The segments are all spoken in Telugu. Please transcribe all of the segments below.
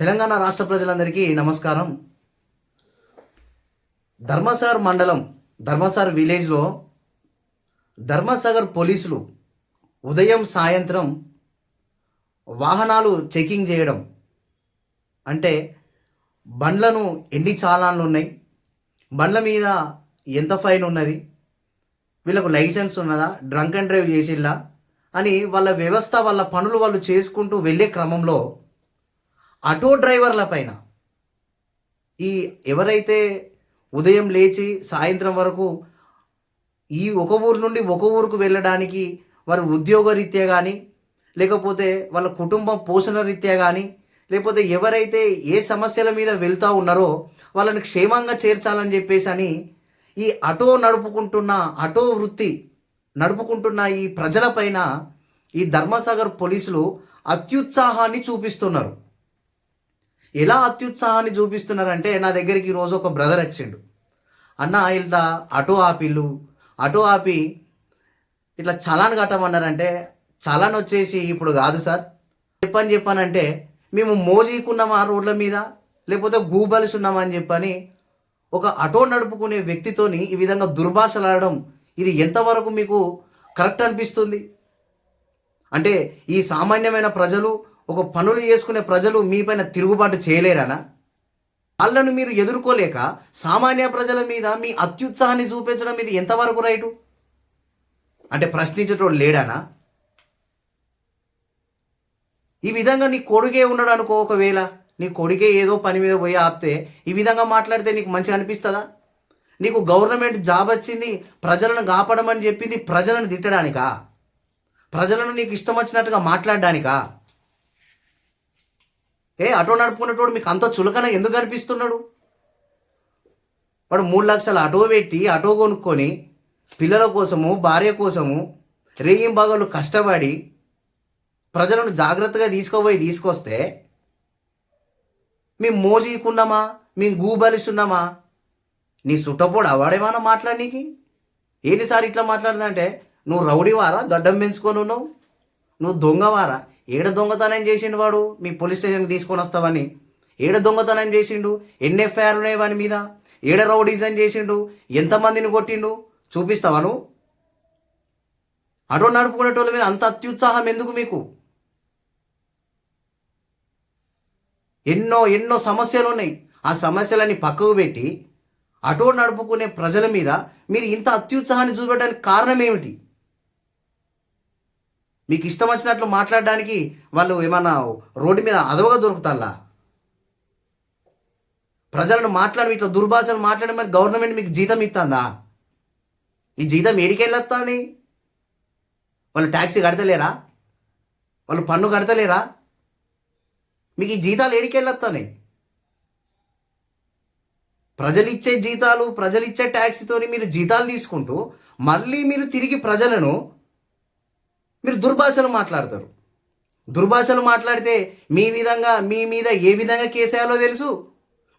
తెలంగాణ రాష్ట్ర ప్రజలందరికీ నమస్కారం. ధర్మసార్ మండలం ధర్మసార్ విలేజ్లో ధర్మసాగర్ పోలీసులు ఉదయం సాయంత్రం వాహనాలు చెకింగ్ చేయడం. అంటే బండ్లను ఎన్ని చాలాన్లు ఉన్నాయి బండ్ల మీద ఎంత ఫైన్ ఉన్నది వీళ్ళకు లైసెన్స్ ఉన్నదా డ్రంక్ అండ్ డ్రైవ్ చేసిల్లా అని వాళ్ళ వ్యవస్థ వాళ్ళ పనులు వాళ్ళు చేసుకుంటూ వెళ్ళే క్రమంలో ఆటో డ్రైవర్ల పైన ఈ ఎవరైతే ఉదయం లేచి సాయంత్రం వరకు ఈ ఒక ఊరు నుండి ఒక ఊరుకు వెళ్ళడానికి వారి ఉద్యోగ రీత్యా కానీ లేకపోతే వాళ్ళ కుటుంబం పోషణ రీత్యా కానీ లేకపోతే ఎవరైతే ఏ సమస్యల మీద వెళ్తూ ఉన్నారో వాళ్ళని క్షేమంగా చేర్చాలని చెప్పేసి అని ఈ అటో నడుపుకుంటున్న అటో వృత్తి నడుపుకుంటున్న ఈ ప్రజలపైన ఈ ధర్మసాగర్ పోలీసులు అత్యుత్సాహాన్ని చూపిస్తున్నారు. ఎలా అత్యుత్సాహాన్ని చూపిస్తున్నారంటే నా దగ్గరికి ఈరోజు ఒక బ్రదర్ వచ్చిండు. అన్న ఇట్లా ఆటో ఆపిల్లు ఆటో ఆపి ఇట్లా చలాన్ కట్టమన్నారంటే చలాన్ వచ్చేసి ఇప్పుడు కాదు సార్. చెప్పని చెప్పానంటే మేము మోజీకున్నామా రోడ్ల మీద? లేకపోతే గూబల్స్ ఉన్నామని చెప్పని ఒక అటో నడుపుకునే వ్యక్తితోని ఈ విధంగా దుర్భాషలాడడం ఇది ఎంతవరకు మీకు కరెక్ట్ అనిపిస్తుంది? అంటే ఈ సామాన్యమైన ప్రజలు ఒక పనులు చేసుకునే ప్రజలు మీపైన తిరుగుబాటు చేయలేరానా? వాళ్ళను మీరు ఎదుర్కోలేక సామాన్య ప్రజల మీద మీ అత్యుత్సాహాన్ని చూపించడం ఇది ఎంతవరకు రైటు? అంటే ప్రశ్నించేటోడు లేడానా? ఈ విధంగా నీ కొడుకే ఉన్నాడు అనుకో ఒకవేళ నీ కొడుకే ఏదో పని మీద పోయి ఆపితే ఈ విధంగా మాట్లాడితే నీకు మంచిగా అనిపిస్తుందా? నీకు గవర్నమెంట్ జాబ్ వచ్చింది ప్రజలను కాపాడమని చెప్పింది ప్రజలను తిట్టడానికా? ప్రజలను నీకు ఇష్టం వచ్చినట్టుగా మాట్లాడడానికా? ఏ ఆటో నడుపుకునేటోడు మీకు అంత చులకన ఎందుకు కనిపిస్తున్నాడు వాడు మూడు లక్షల ఆటో పెట్టి ఆటో కొనుక్కొని పిల్లల కోసము భార్య కోసము రేయిం బాగోలు కష్టపడి ప్రజలను జాగ్రత్తగా తీసుకుపోయి తీసుకొస్తే మేము మోజీకున్నామా? మేము గూబలిస్తున్నామా? నీ సుట్టపోడు అవాడేమన్నా మాట్లాడనీకి ఏది సార్ ఇట్లా మాట్లాడదంటే నువ్వు రౌడీవారా గడ్డం పెంచుకొని ఉన్నావు? నువ్వు దొంగవారా ఏడ దొంగతనం చేసిండు వాడు? మీ పోలీస్ స్టేషన్కి తీసుకొని వస్తావని. ఏడ దొంగతనం చేసిండు? ఎన్ని ఎఫ్ఐఆర్ ఉన్నాయి వాని మీద? ఏడ రౌడీజన్ చేసిండు? ఎంతమందిని కొట్టిండు? చూపిస్తావా నువ్వు? అటో నడుపుకునేటోళ్ళ మీద అంత అత్యుత్సాహం ఎందుకు మీకు? ఎన్నో ఎన్నో సమస్యలు ఉన్నాయి. ఆ సమస్యలని పక్కకు పెట్టి అటో నడుపుకునే ప్రజల మీద మీరు ఇంత అత్యుత్సాహాన్ని చూపెట్టడానికి కారణం ఏమిటి? మీకు ఇష్టం వచ్చినట్లు మాట్లాడడానికి వాళ్ళు ఏమన్నా రోడ్డు మీద అదవగా దొరుకుతారా? ప్రజలను మాట్లాడి ఇట్లా దుర్భాషలు మాట్లాడమని గవర్నమెంట్ మీకు జీతం ఇస్తుందా? ఈ జీతం ఏడికెళ్ళొస్తుంది వాళ్ళు ట్యాక్సీ కడతలేరా? వాళ్ళు పన్ను కడతలేరా? మీకు ఈ జీతాలు ఏడికెళ్ళొస్తాయి ప్రజలు ఇచ్చే జీతాలు ప్రజలు ఇచ్చే ట్యాక్సీతోని మీరు జీతాలు తీసుకుంటూ మళ్ళీ మీరు తిరిగి ప్రజలను మీరు దుర్భాషలు మాట్లాడతారు. దుర్భాషలు మాట్లాడితే మీ విధంగా మీ మీద ఏ విధంగా కేసేయాలో తెలుసు?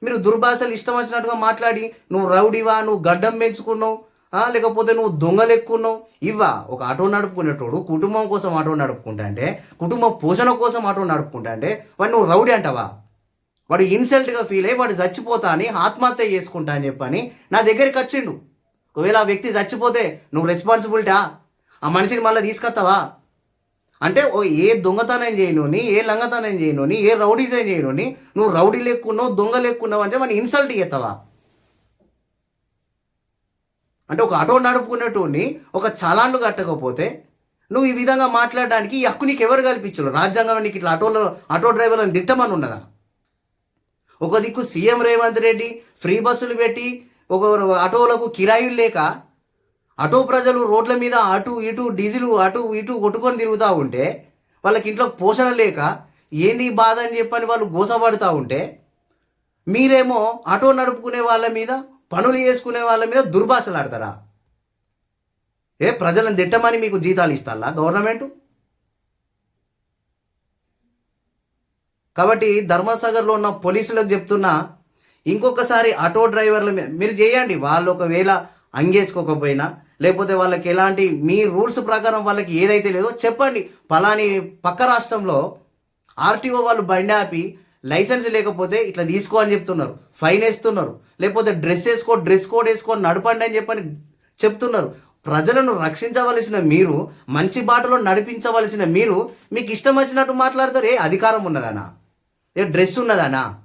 మీరు దుర్భాషలు ఇష్టం వచ్చినట్టుగా మాట్లాడి నువ్వు రౌడీవా నువ్వు గడ్డం పెంచుకున్నావు లేకపోతే నువ్వు దొంగలు ఎక్కున్నావు ఇవ్వా. ఒక ఆటో నడుపుకునేటోడు కుటుంబం కోసం ఆటో నడుపుకుంటా అంటే కుటుంబ పోషణ కోసం ఆటో నడుపుకుంటా అంటే వాడు నువ్వు రౌడీ అంటావా? వాడు ఇన్సల్ట్గా ఫీల్ అయ్యి వాడు చచ్చిపోతా అని ఆత్మహత్య చేసుకుంటా అని చెప్పని నా దగ్గరికి వచ్చిండు. ఒకవేళ ఆ వ్యక్తి చచ్చిపోతే నువ్వు రెస్పాన్సిబిలిటా ఆ మనిషిని మళ్ళీ తీసుకొస్తావా? అంటే ఓ ఏ దొంగతనం చేయనుని ఏ లంగతనం చేయనుని ఏ రౌడీజం చేయనుని నువ్వు రౌడీ లెక్కున్నావు దొంగ లెక్కున్నావు అంటే మన ఇన్సల్ట్ చేస్తావా? అంటే ఒక ఆటో నడుపుకునేటోని ఒక చలాన్లు కట్టకపోతే నువ్వు ఈ విధంగా మాట్లాడడానికి ఈ హక్కు నీకు ఎవరు కల్పించరు? రాజ్యాంగం నీకు ఇట్లా ఆటోలో ఆటో డ్రైవర్లను తిట్టమని ఉన్నదా? ఒక దిక్కు సీఎం రేవంత్ రెడ్డి ఫ్రీ బస్సులు పెట్టి ఒక ఆటోలకు కిరాయిలు లేక అటో ప్రజలు రోడ్ల మీద అటు ఇటు డీజిల్ అటు ఇటు కొట్టుకొని తిరుగుతూ ఉంటే వాళ్ళకి ఇంట్లో పోషణ లేక ఏంది బాధ అని చెప్పని వాళ్ళు గోసపడుతూ ఉంటే మీరేమో ఆటో నడుపుకునే వాళ్ళ మీద పనులు చేసుకునే వాళ్ళ మీద దుర్భాషలు ఆడతారా? ఏ ప్రజలను తిట్టమని మీకు జీతాలు ఇస్తారా గవర్నమెంట్? కాబట్టి ధర్మసాగర్లో ఉన్న పోలీసులకు చెప్తున్నా ఇంకొకసారి ఆటో డ్రైవర్ల మీద మీరు చేయండి. వాళ్ళు ఒకవేళ అంగేసుకోకపోయినా లేకపోతే వాళ్ళకి ఎలాంటి మీ రూల్స్ ప్రకారం వాళ్ళకి ఏదైతే లేదో చెప్పండి. పలాని పక్క రాష్ట్రంలో ఆర్టీఓ వాళ్ళు బండి ఆపి లైసెన్స్ లేకపోతే ఇట్లా తీసుకో అని చెప్తున్నారు. ఫైన్ వేస్తున్నారు. లేకపోతే డ్రెస్ వేసుకో డ్రెస్ కోడ్ వేసుకొని నడపండి అని చెప్పని చెప్తున్నారు. ప్రజలను రక్షించవలసిన మీరు మంచి బాటలో నడిపించవలసిన మీరు మీకు ఇష్టం వచ్చినట్టు మాట్లాడతారు. ఏ అధికారం ఉన్నదానా? ఏ డ్రెస్ ఉన్నదానా?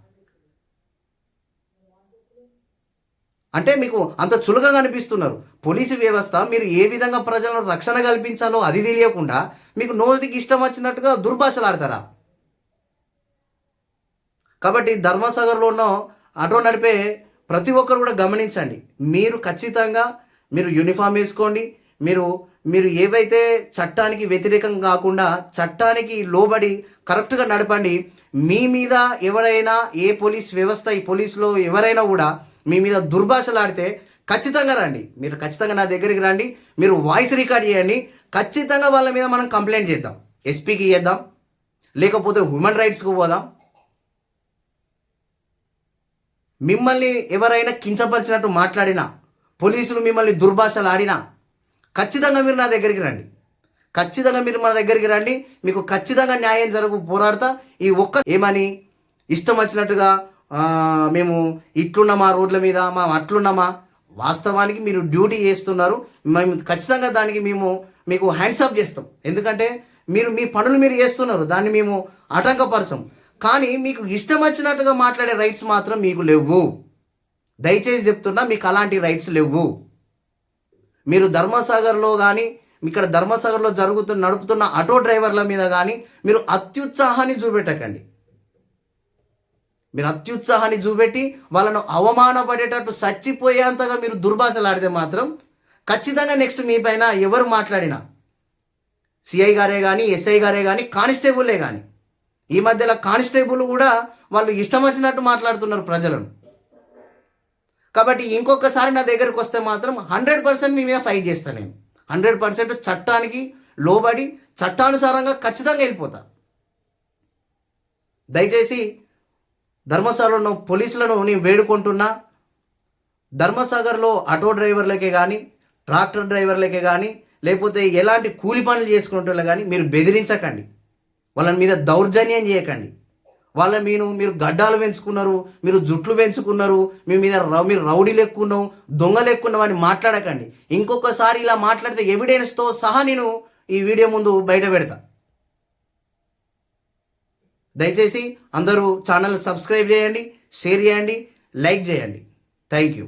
అంటే మీకు అంత చులకగా అనిపిస్తున్నారు. పోలీసు వ్యవస్థ మీరు ఏ విధంగా ప్రజలను రక్షణ కల్పించాలో అది తెలియకుండా మీకు నోటికి ఇష్టం వచ్చినట్టుగా దుర్భాషలు ఆడతారా? కాబట్టి ధర్మసాగర్లో ఉన్న ఆటో నడిపే ప్రతి ఒక్కరు కూడా గమనించండి. మీరు ఖచ్చితంగా మీరు యూనిఫామ్ వేసుకోండి. మీరు మీరు ఏవైతే చట్టానికి వ్యతిరేకం కాకుండా చట్టానికి లోబడి కరెక్ట్గా నడపండి మీ మీద ఎవరైనా ఏ పోలీస్ వ్యవస్థ ఈ పోలీసులో ఎవరైనా కూడా మీ మీద దుర్భాషలు ఆడితే ఖచ్చితంగా రండి. మీరు ఖచ్చితంగా నా దగ్గరికి రండి. మీరు వాయిస్ రికార్డ్ చేయండి. ఖచ్చితంగా వాళ్ళ మీద మనం కంప్లైంట్ చేద్దాం. ఎస్పీకి చేద్దాం. లేకపోతే హ్యూమన్ రైట్స్కి పోదాం. మిమ్మల్ని ఎవరైనా కించపరిచినట్టు మాట్లాడినా పోలీసులు మిమ్మల్ని దుర్భాషలు ఆడినా ఖచ్చితంగా మీరు నా దగ్గరికి రండి. ఖచ్చితంగా మీరు మన దగ్గరికి రండి. మీకు ఖచ్చితంగా న్యాయం జరుగు పోరాడతా. ఈ ఒక్క ఏమని? ఇష్టం వచ్చినట్టుగా మేము ఇట్లున్నామా రోడ్ల మీద మా అట్లున్నామా? వాస్తవానికి మీరు డ్యూటీ చేస్తున్నారు. మేము ఖచ్చితంగా దానికి మేము మీకు హ్యాండ్సప్ చేస్తాం. ఎందుకంటే మీరు మీ పనులు మీరు చేస్తున్నారు. దాన్ని మేము ఆటంకపరచం. కానీ మీకు ఇష్టం వచ్చినట్టుగా మాట్లాడే రైట్స్ మాత్రం మీకు లేవు. దయచేసి చెప్తున్నా మీకు అలాంటి రైట్స్ లేవు. మీరు ధర్మసాగర్లో కానీ ఇక్కడ ధర్మసాగర్లో జరుగుతున్న నడుపుతున్న ఆటో డ్రైవర్ల మీద కానీ మీరు అత్యుత్సాహాన్ని చూపెట్టకండి. మీరు అత్యుత్సాహాన్ని చూపెట్టి వాళ్ళను అవమానపడేటట్టు చచ్చిపోయేంతగా మీరు దుర్భాషలాడితే మాత్రం ఖచ్చితంగా నెక్స్ట్ మీ పైన ఎవరు మాట్లాడినా సిఐ గారే కానీ ఎస్ఐ గారే కానీ కానిస్టేబుల్లే కానీ ఈ మధ్యలో కానిస్టేబుల్ కూడా వాళ్ళు ఇష్టం వచ్చినట్టు మాట్లాడుతున్నారు ప్రజలను. కాబట్టి ఇంకొకసారి నా దగ్గరకు వస్తే మాత్రం హండ్రెడ్ పర్సెంట్ మీ మీద ఫైట్ చేస్తాను నేను. హండ్రెడ్ పర్సెంట్ చట్టానికి లోబడి చట్టానుసారంగా ఖచ్చితంగా వెళ్ళిపోతా. దయచేసి ధర్మశాలలో పోలీసులను నేను వేడుకుంటున్నా ధర్మసాగర్లో ఆటో డ్రైవర్లకే కానీ ట్రాక్టర్ డ్రైవర్లకే కానీ లేకపోతే ఎలాంటి కూలి పనులు చేసుకుంటున్నా కానీ మీరు బెదిరించకండి. వాళ్ళ మీద దౌర్జన్యం చేయకండి. వాళ్ళ మీను మీరు గడ్డాలు పెంచుకున్నారు మీరు జుట్లు పెంచుకున్నారు మీ మీద రౌ- మీరు రౌడీలు ఎక్కున్నావు దొంగలు ఎక్కున్నావు అని మాట్లాడకండి. ఇంకొకసారి ఇలా మాట్లాడితే ఎవిడెన్స్తో సహా నేను ఈ వీడియో ముందు బయట పెడతా. దయచేసి అందరూ ఛానల్ సబ్స్క్రైబ్ చేయండి షేర్ చేయండి లైక్ చేయండి. Thank you